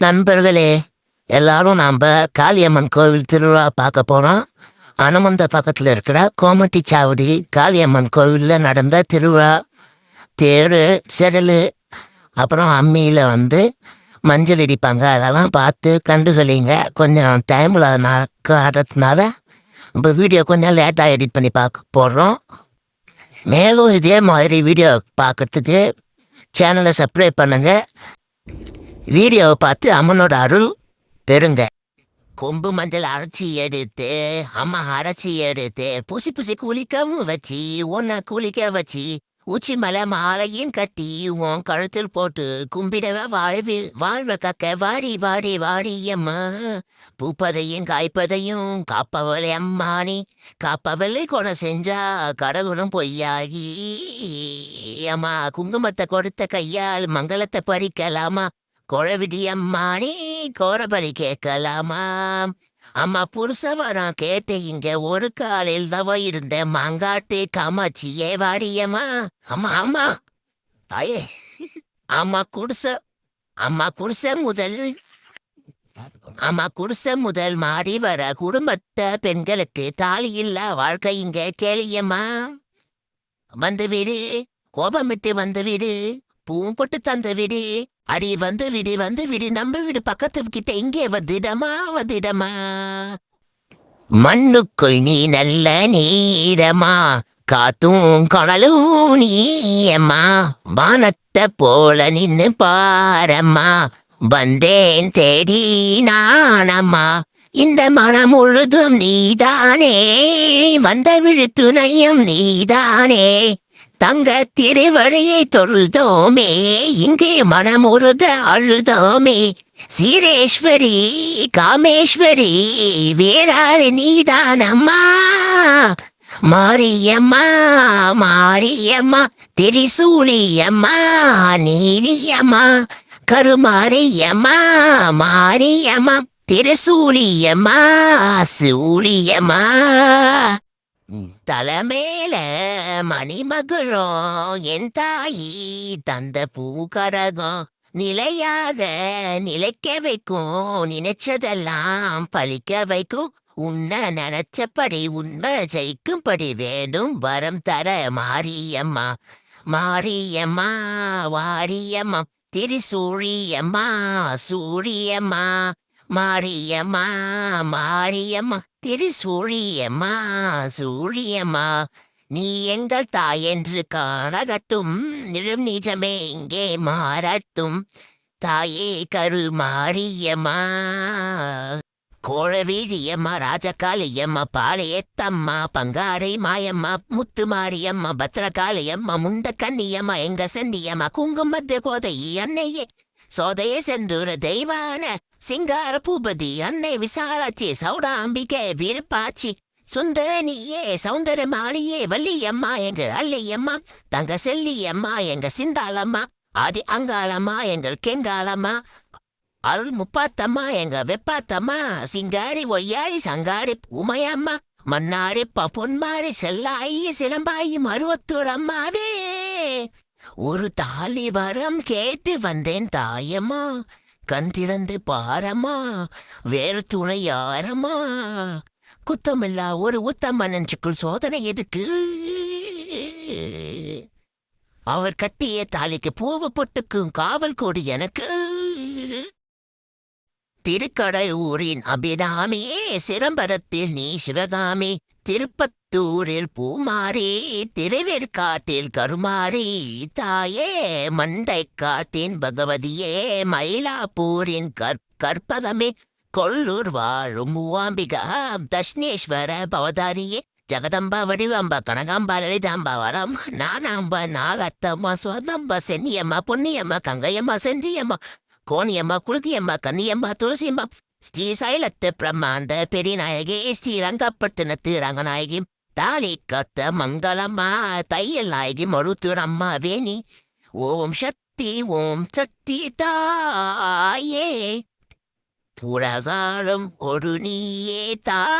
நண்பர்களே எல்லாரும் நாம் காளியம்மன் கோவில் திருவிழா பார்க்க போகிறோம் அனுமந்த பக்கத்தில் இருக்கிற கோமட்டி சாவடி காளியம்மன் கோவிலில் நடந்த திருவிழா. தேர் செடல் அப்புறம் அம்மியில் வந்து மஞ்சள் அடிப்பாங்க அதெல்லாம் பார்த்து கண்டுகளிங்க. கொஞ்சம் டைமில் காட்டுறதுனால இப்போ வீடியோ கொஞ்சம் லேட்டாக எடிட் பண்ணி பார்க்க போடுறோம் மேலும் இதே மாதிரி வீடியோ பார்க்கறதுக்கு சேனலை சப்ஸ்கிரைப் பண்ணுங்கள் வீடியோவை பார்த்து அம்மனோட அருள் பெறுங்க. கொம்பு மஞ்சள் அரைச்சி எடுத்து அம்மா அரைச்சி எடுத்து புசி புசி குளிக்கவும் வச்சு உன்னை குளிக்க வச்சு உச்சி மலை மாலையும் கட்டி உன் கழுத்தில் போட்டு கும்பிடவ வாழ்வு வாழ்வ கக்க வாடி வாடி வாடி அம்மா. பூப்பதையும் காய்ப்பதையும் காப்பவளை அம்மானி காப்பவளை கொலை செஞ்சா கடவுளும் பொய்யாகி. அம்மா குங்குமத்தை கொடுத்த கையால் மங்களத்தை பறிக்கலாமா? குழவிடி நீ கோரபடி கேட்கலாமா? அம்மா புருஷ வரம் கேட்டு இங்க ஒரு காலில் தவ இருந்த மங்காட்டு காமாட்சியே வாரியம்மா. அம்மா அம்மா. தாயே. அம்மா குடிச அம்மா குடிச முதல் அம்மா குடிச முதல் மாறி வர குடும்பத்த பெண்களுக்கு தாலி இல்ல வாழ்க்கை இங்க கேளியம்மா. வந்து வீடு கோபமிட்டு வந்து வீடு பூம்பொட்டு தந்து விடி. அடி வந்து விடி வந்து விடி. நம்ம வீடு பக்கத்து கிட்ட இங்கே வந்துடமா வதிடமா மண்ணுக்குள் நீ நல்ல நீரமா காத்தும் கனலும் நீயம்மா. வானத்தை போல நின்னு பாரம்மா. வந்தேன் தேடி நானம்மா. இந்த மனம் முழுதும் நீதானே. வந்த விழுத்துணையும் நீதானே. தங்க திருவழியை தொழுதோமே இங்கே மனமுருக அழுதோமே. சீரேஸ்வரி காமேஸ்வரி வேறாள் நீதானம்மா. மாரியம்மா மாரியம்மா திரிசூலியம்மா நீதியம்மா கருமாரியம்மா மாரியம்மா திருசூலியம்மா சூழியம்மா தலைமேல மணிமகுழம் என் தாயி தந்த பூக்கரகம் நிலையாக நிலைக்க வைக்கும் நினைச்சதெல்லாம் பழிக்க வைக்கும். உன்னை நினைச்சபடி உண்மை ஜெயிக்கும்படி வேண்டும். வரம் தர மாரியம்மா மாரியம்மா வாரியம்மா திரிசூழியம்மா சூழியம்மா மாரியம்மா மாரியம்மா. திருசூழியம்மா சூரியம்மா நீ எங்கள் தாய் என்று காணகட்டும் நிழம் நிஜமே இங்கே மாறட்டும் தாயே கரு மாரியம்மா கோழவீழியம்மா ராஜகாளியம்மா பாளையத்தம்மா பங்காரை மாயம்மா முத்து மாரியம்மா பத்ரகாளியம்மா முண்ட கன்னியம்மா எங்க சென்னியம்மா குங்குமத்து கோதை அன்னையே. சோதைய தெய்வான சிங்கார பூபதி அன்னை விசாலாச்சி சௌடாம்பிகை விருப்பாச்சி சுந்தரனியே சௌந்தர மாளியே வள்ளியம்மா எங்கள் அல்லையம்மா தங்க செல்லியம்மா எங்க சிந்தாளம்மா ஆதி அங்காளம்மா எங்கள் கெங்காளம்மா அருள் முப்பாத்தம்மா எங்க வெப்பாத்தம்மா சிங்காரி ஒய்யாரி சங்காரி உமையம்மா மன்னாரி பப்புன்மாரி செல்லாயி சிலம்பாயி மருவத்தூர் அம்மாவே ஒரு தாலி வரம் கேட்டு வந்தேன் தாயம்மா. கண் திறந்து பாரம்மா. வேறு துணை யாரம்மா. குத்தமில்லா ஒரு உத்தம நெஞ்சுக்குள் சோதனை எதுக்கு? அவர் கட்டிய தாலிக்கு பூவு பொட்டுக்கும் காவல் கோடி எனக்கு. திருக்கடையூரின் அபிராமியே சிரம்பரத்தில் நீ சிவகாமி திருப்பத் தூரில் பூமாரி திருவேற்காட்டில் கருமாரி தாயே மண்டை காட்டின் பகவதியே மயிலாப்பூரின் கற் கற்பதமே கொள்ளூர் வாழும் மூவாம்பிகா தஷ்ணேஸ்வர பவதாரியே ஜெகதம்பா வடிவாம்பா கனகாம்பா லலிதாம்பா வரம் நானாம்பா நாகத்தம்மா சுவர்ணம்பா சென்னியம்மா பொன்னியம்மா கங்கையம்மா செஞ்சியம்மா கோணியம்மா குலுக்கியம்மா கன்னியம்மா துளசியம்மா ஸ்ரீசைலத்து பிரம்மாண்ட பெரியநாயகி ஸ்ரீரங்கப்பட்டினத்து ரங்கநாயகி தாலி கத்த மங்களம்மா தையலாகி நாயகி வேணி. ஓம் சக்தி ஓம் சக்தி தாயே. புரசாலும் ஒரு நீயே தா